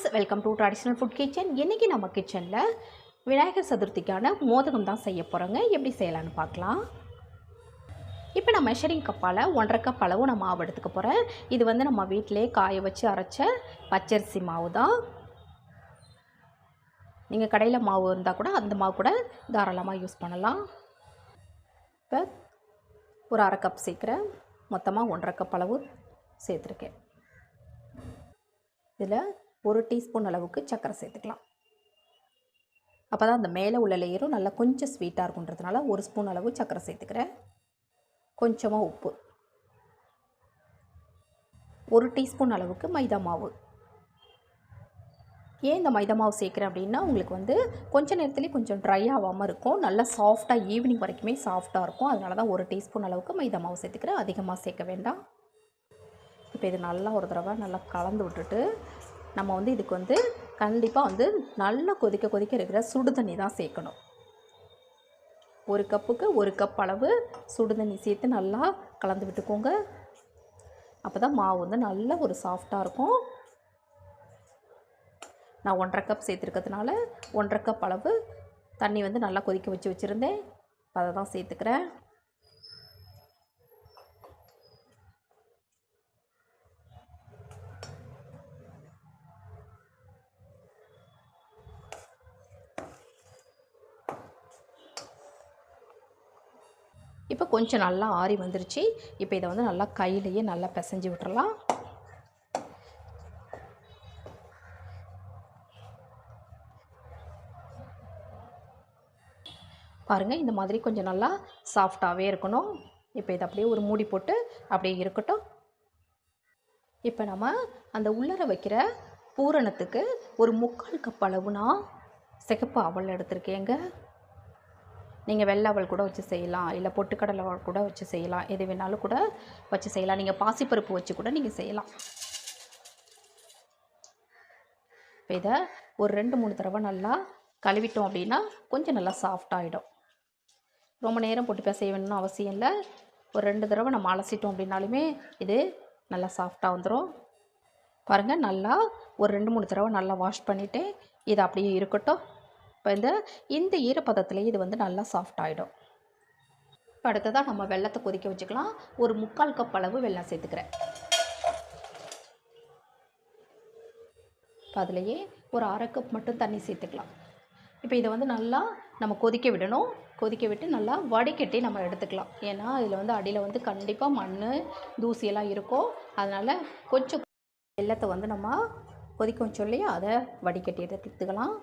Friends welcome to traditional food kitchen இன்றைக்கி நம்ம கிச்சனில் விநாயகர் சதுர்த்திக்கான மோதகம் தான் செய்ய போகிறோங்க எப்படி செய்யலான்னு பார்க்கலாம். இப்போ நான் மெஷரிங் கப்பால் ஒன்றரை கப் அளவு நான் மாவு எடுத்துக்க போகிறேன் இது வந்து நம்ம வீட்டிலே காய வச்சு அரைச்ச பச்சரிசி மாவு தான். நீங்கள் கடையில் மாவு இருந்தால் கூட அந்த மாவு கூட தாராளமாக யூஸ் பண்ணலாம். இப்போ ஒரு அரை கப் சேர்க்குறேன் மொத்தமாக ஒன்றரை கப் அளவு சேர்த்துருக்கேன். இதில் ஒரு டீஸ்பூன் அளவுக்கு சர்க்கரை சேர்த்துக்கலாம். அப்போ தான் அந்த மேலே உள்ள லேயரும் நல்லா கொஞ்சம் ஸ்வீட்டாக இருக்குன்றதுனால ஒரு ஸ்பூன் அளவு சர்க்கரை சேர்த்துக்கிறேன். கொஞ்சமாக உப்பு. ஒரு டீஸ்பூன் அளவுக்கு மைதா மாவு. ஏன் இந்த மைதா மாவு சேர்க்குறேன் அப்படின்னா உங்களுக்கு வந்து கொஞ்ச நேரத்துலேயே கொஞ்சம் ட்ரை ஆகாமல் இருக்கும். நல்லா சாஃப்டாக ஈவினிங் வரைக்குமே சாஃப்டாக இருக்கும். அதனால தான் ஒரு டீஸ்பூன் அளவுக்கு மைதா மாவு சேர்த்துக்கிறேன். அதிகமாக சேர்க்க வேண்டாம். இப்போ இது நல்லா ஒரு தடவை நல்லா கலந்து விட்டுட்டு நம்ம வந்து இதுக்கு வந்து கண்டிப்பாக வந்து நல்லா கொதிக்க கொதிக்க இருக்கிற சுடு தண்ணி தான் சேர்க்கணும். ஒரு கப்புக்கு ஒரு கப் அளவு சுடு தண்ணி சேர்த்து நல்லா கலந்து விட்டுக்கோங்க. அப்போ தான் மாவு வந்து நல்ல ஒரு சாஃப்டாக இருக்கும். நான் ஒன்றரை கப் சேர்த்துருக்கிறதுனால ஒன்றரை கப் அளவு தண்ணி வந்து நல்லா கொதிக்க வச்சு வச்சுருந்தேன். அதை தான் சேர்த்துக்கிறேன். இப்போ கொஞ்சம் நல்லா ஆறி வந்துருச்சு. இப்போ இதை வந்து நல்லா கையிலையே நல்லா பிசைஞ்சு விட்டுறலாம். பாருங்கள் இந்த மாதிரி கொஞ்சம் நல்லா சாஃப்டாகவே இருக்கணும். இப்போ இதை அப்படியே ஒரு மூடி போட்டு அப்படியே இருக்கட்டும். இப்போ நம்ம அந்த உள்ளர வைக்கிற பூரணத்துக்கு ஒரு முக்கால் கப் அளவுனா சிகப்பு அவல் எடுத்திருக்கேங்க. நீங்கள் வெள்ளாவல் கூட வச்சு செய்யலாம். இல்லை பொட்டுக்கடலை கூட வச்சு செய்யலாம். எது வேணாலும் கூட வச்சு செய்யலாம். நீங்கள் பாசிப்பருப்பு வச்சு கூட நீங்கள் செய்யலாம். இப்போ இதை ஒரு ரெண்டு மூணு தடவை நல்லா கழுவிட்டோம் அப்படின்னா கொஞ்சம் நல்லா சாஃப்ட் ஆகிடும் ரொம்ப நேரம் போட்டு பிசைய வேணும்னு அவசியம் இல்லை. ஒரு ரெண்டு தடவை நம்ம அலசிட்டோம் அப்படின்னாலுமே இது நல்லா சாஃப்டாக வந்துடும் பாருங்கள் நல்லா ஒரு ரெண்டு மூணு தடவை நல்லா வாஷ் பண்ணிவிட்டு இது அப்படியே இருக்கட்டும். இப்போ இந்த இந்த ஈரப்பதத்துலேயே இது வந்து நல்லா சாஃப்ட் ஆகிடும் இப்போ அடுத்ததாக நம்ம வெள்ளத்தை கொதிக்க வச்சுக்கலாம். ஒரு முக்கால் கப் அளவு வெள்ளம் சேர்த்துக்கிறேன். இப்போ அதுலேயே ஒரு அரை கப் மட்டும் தண்ணி சேர்த்துக்கலாம். இப்போ இதை வந்து நல்லா நம்ம கொதிக்க விடணும். கொதிக்க விட்டு நல்லா வடிகட்டி நம்ம எடுத்துக்கலாம். ஏன்னா இதில் வந்து அடியில் வந்து கண்டிப்பாக மண் தூசியெல்லாம் இருக்கும். அதனால் கொஞ்சம் வெள்ளத்தை வந்து நம்ம கொதிக்க வச்சோம் இல்லையா? அதை வடிகட்டி எடுத்துக்கலாம்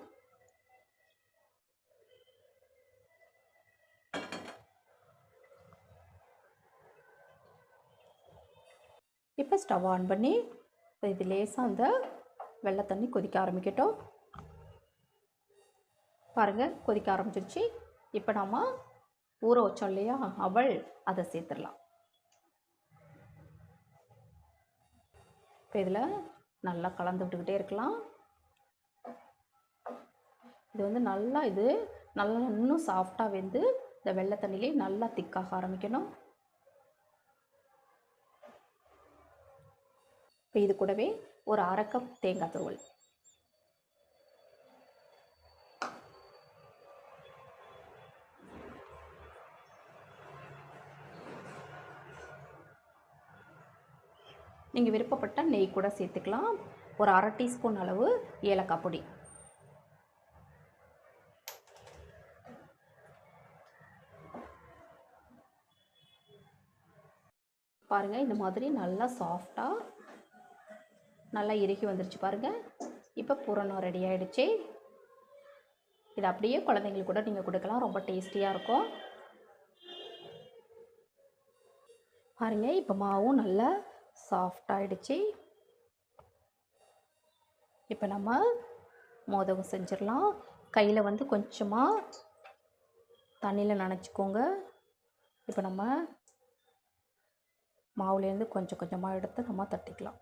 இப்போ ஸ்டவ் ஆன் பண்ணி இப்போ இது லேசாக அந்த வெள்ளை தண்ணி கொதிக்க ஆரம்பிக்கட்டும். பாருங்கள் கொதிக்க ஆரம்பிச்சிருச்சு. இப்போ நம்ம ஊற வச்சோம் இல்லையா? அவள் அதை சேர்த்துடலாம். இப்போ இதில் நல்லா கலந்து விட்டுக்கிட்டே இருக்கலாம். இது வந்து நல்லா இது நல்லா இன்னும் சாஃப்டாக வெந்து இந்த வெள்ளை தண்ணியிலே நல்லா திக்காக ஆரம்பிக்கணும். இப்போ இது கூடவே ஒரு அரை கப் தேங்காய் துருவல். நீங்கள் விருப்பப்பட்டால் நெய் கூட சேர்த்துக்கலாம். ஒரு அரை டீஸ்பூன் அளவு ஏலக்காய் பொடி. பாருங்கள் இந்த மாதிரி நல்லா சாஃப்டாக நல்லா இறுகி வந்துருச்சு பாருங்கள் இப்போ பூரணம் ரெடி ஆகிடுச்சு இது அப்படியே குழந்தைங்களுக்கு கூட நீங்கள் கொடுக்கலாம். ரொம்ப டேஸ்டியாக இருக்கும். பாருங்கள் இப்போ மாவும் நல்லா சாஃப்டாகிடுச்சு இப்போ நம்ம மோதகம் செஞ்சிடலாம். கையில் வந்து கொஞ்சமாக தண்ணியில் நனைச்சிக்கோங்க. இப்போ நம்ம மாவுலேருந்து கொஞ்சம் கொஞ்சமாக எடுத்து நம்ம தட்டிக்கலாம்.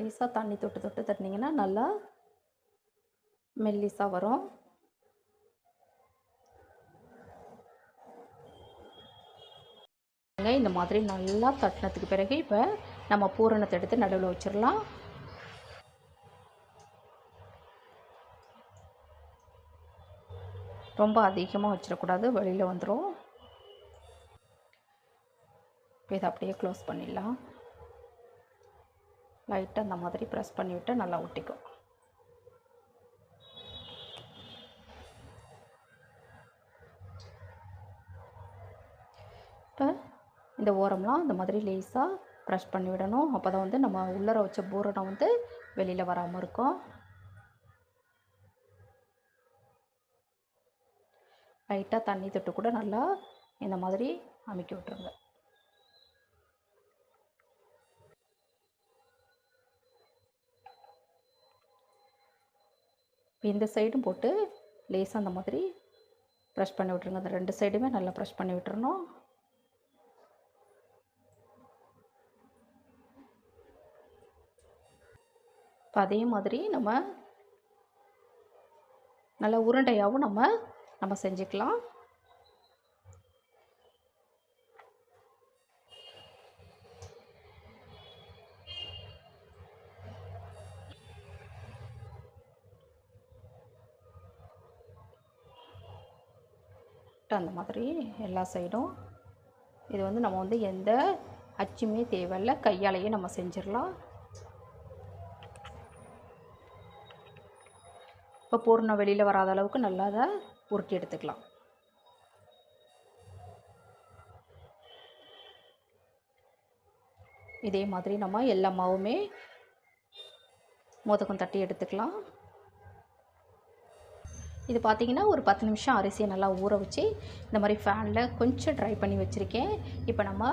லேசாக தண்ணி தொட்டு தொட்டு தட்டினீங்கன்னா நல்லா மெல்லிஸாக வரும். இந்த மாதிரி நல்லா தட்டினதுக்கு பிறகு இப்போ நம்ம பூரணத்தை எடுத்து நடுவில் வச்சிடலாம். ரொம்ப அதிகமாக வச்சிடக்கூடாது வெளியில் வந்துடும் இப்போ இதை அப்படியே க்ளோஸ் பண்ணிடலாம். லைட்டாக அந்த மாதிரி ப்ரெஸ் பண்ணிவிட்டு நல்லா ஒட்டிக்கும் இப்போ இந்த ஓரம்லாம் இந்த மாதிரி லேஸாக ப்ரெஷ் பண்ணி விடணும். அப்போ தான் வந்து நம்ம உள்ளர வச்ச பூரணம் வந்து வெளியில் வராமல் இருக்கும். லைட்டாக தண்ணி தொட்டு கூட நல்லா இந்த மாதிரி அமுக்கி இப்போ இந்த சைடும் போட்டு லேசாக அந்த மாதிரி ப்ரெஷ் பண்ணி விட்ருங்க அந்த ரெண்டு சைடுமே நல்லா ப்ரெஷ் பண்ணி விட்டுறணும். இப்போ அதே மாதிரி நம்ம நல்லா உருண்டையாகவும் நம்ம நம்ம செஞ்சுக்கலாம். அந்த மாதிரி எல்லா சைடும். இது வந்து நம்ம வந்து எந்த அச்சுமே தேவையில்ல. கையாலேயே நம்ம செஞ்சிடலாம். இப்போ பூர்ணம் வெளியில் வராத அளவுக்கு நல்லா அதை உருட்டி எடுத்துக்கலாம். இதே மாதிரி நம்ம எல்லா மாவுமே மோதகம் தட்டி எடுத்துக்கலாம். இது பார்த்திங்கன்னா ஒரு பத்து நிமிஷம் அரிசியை நல்லா ஊற வச்சு இந்த மாதிரி ஃபேனில் கொஞ்சம் ட்ரை பண்ணி வச்சுருக்கேன். இப்போ நம்ம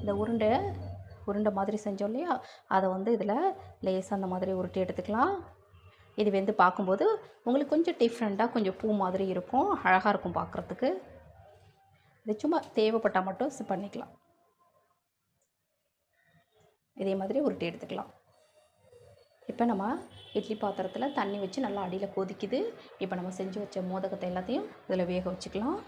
இந்த உருண்டை உருண்டை மாதிரி செஞ்சோம் இல்லையா? அதை வந்து இதில் லேசாக அந்த மாதிரி உருட்டி எடுத்துக்கலாம். இது வந்து பார்க்கும்போது உங்களுக்கு கொஞ்சம் டிஃப்ரெண்ட்டாக கொஞ்சம் பூ மாதிரி இருக்கும். அழகாக இருக்கும் பார்க்குறதுக்கு இது சும்மா தேவைப்பட்டால் மட்டும் பண்ணிக்கலாம். இதே மாதிரி உருட்டி எடுத்துக்கலாம். இப்போ நம்ம இட்லி பாத்திரத்தில் தண்ணி வச்சு நல்லா அடியில் கொதிக்குது. இப்போ நம்ம செஞ்சு வச்ச மோதகத்தை எல்லாத்தையும் இதில் வேக வச்சுக்கலாம்.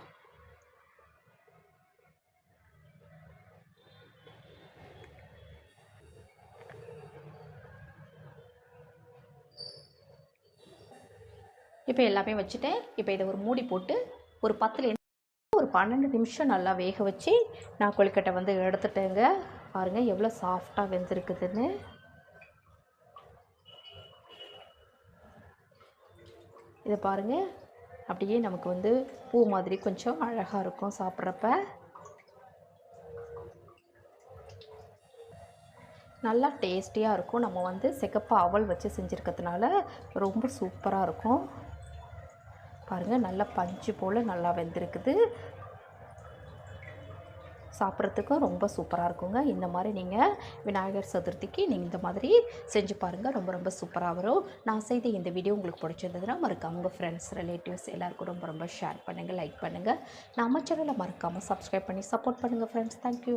இப்போ எல்லாமே வச்சுட்டேன். இப்போ இதை ஒரு மூடி போட்டு ஒரு பத்துலேருந்து ஒரு பன்னெண்டு நிமிஷம் நல்லா வேக வச்சு நான் கொழுக்கட்டை வந்து எடுத்துட்டேங்க. பாருங்கள் எவ்வளோ சாஃப்டாக வெந்திருக்குதுன்னு. இதை பாருங்கள் அப்படியே நமக்கு வந்து பூ மாதிரி கொஞ்சம் அழகாக இருக்கும் சாப்பிட்றப்ப. நல்லா டேஸ்டியாக இருக்கும். நம்ம வந்து சிகப்பு அவல் வச்சு செஞ்சுருக்கிறதுனால ரொம்ப சூப்பராக இருக்கும். பாருங்கள் நல்லா பஞ்சு போல் நல்லா வெந்திருக்குது. சாப்பிட்றதுக்கும் ரொம்ப சூப்பராக இருக்குங்க. இந்த மாதிரி நீங்கள் விநாயகர் சதுர்த்திக்கு நீங்கள் இந்த மாதிரி செஞ்சு பாருங்கள் ரொம்ப ரொம்ப சூப்பராக வரும். நான் செய்த இந்த வீடியோ உங்களுக்கு பிடிச்சிருந்ததுன்னா மறக்காம உங்கள் ஃப்ரெண்ட்ஸ் ரிலேட்டிவ்ஸ் எல்லாருக்கும் ரொம்ப ரொம்ப ஷேர் பண்ணுங்கள் லைக் பண்ணுங்கள் நம்ம சேனலை மறக்காமல் சப்ஸ்கிரைப் பண்ணி சப்போர்ட் பண்ணுங்கள் ஃப்ரெண்ட்ஸ் தேங்க்யூ